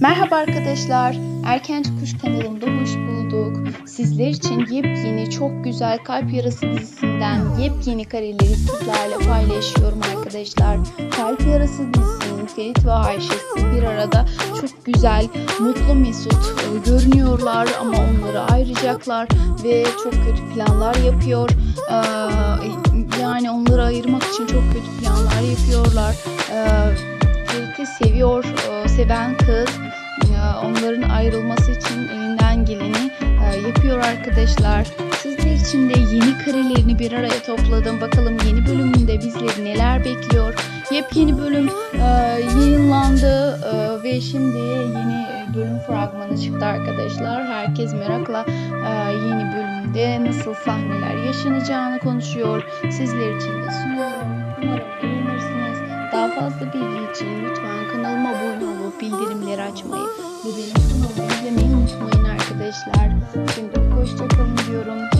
Merhaba arkadaşlar. Erkenci Kuş kanalımda hoş bulduk. Sizler için yepyeni çok güzel Kalp Yarası dizisinden yepyeni kareleri sizlerle paylaşıyorum arkadaşlar. Kalp Yarası dizisinin Ferit ve Ayşe'si bir arada çok güzel, mutlu mesut e, görünüyorlar ama onları ayıracaklar ve çok kötü planlar yapıyor. Ee, yani onları ayırmak için çok kötü planlar yapıyorlar. Ee, Ferit'i seviyor, e, seven kız e, onların ayrılması için elinden geleni e, yapıyor arkadaşlar. Sizler için de yeni karelerini bir araya topladım. Bakalım yeni bölümünde bizleri neler bekliyor. Yepyeni bölüm e, yayınlandı ve şimdi yeni bölüm fragmanı çıktı arkadaşlar. Herkes merakla yeni bölümde nasıl sahneler yaşanacağını konuşuyor. Sizler için de sunuyorum. Umarım beğenirsiniz. Daha fazla bilgi için lütfen kanalıma abone bildirimleri açmayı ve benim kanalımı izlemeyi unutmayın arkadaşlar. Şimdi hoşçakalın diyorum.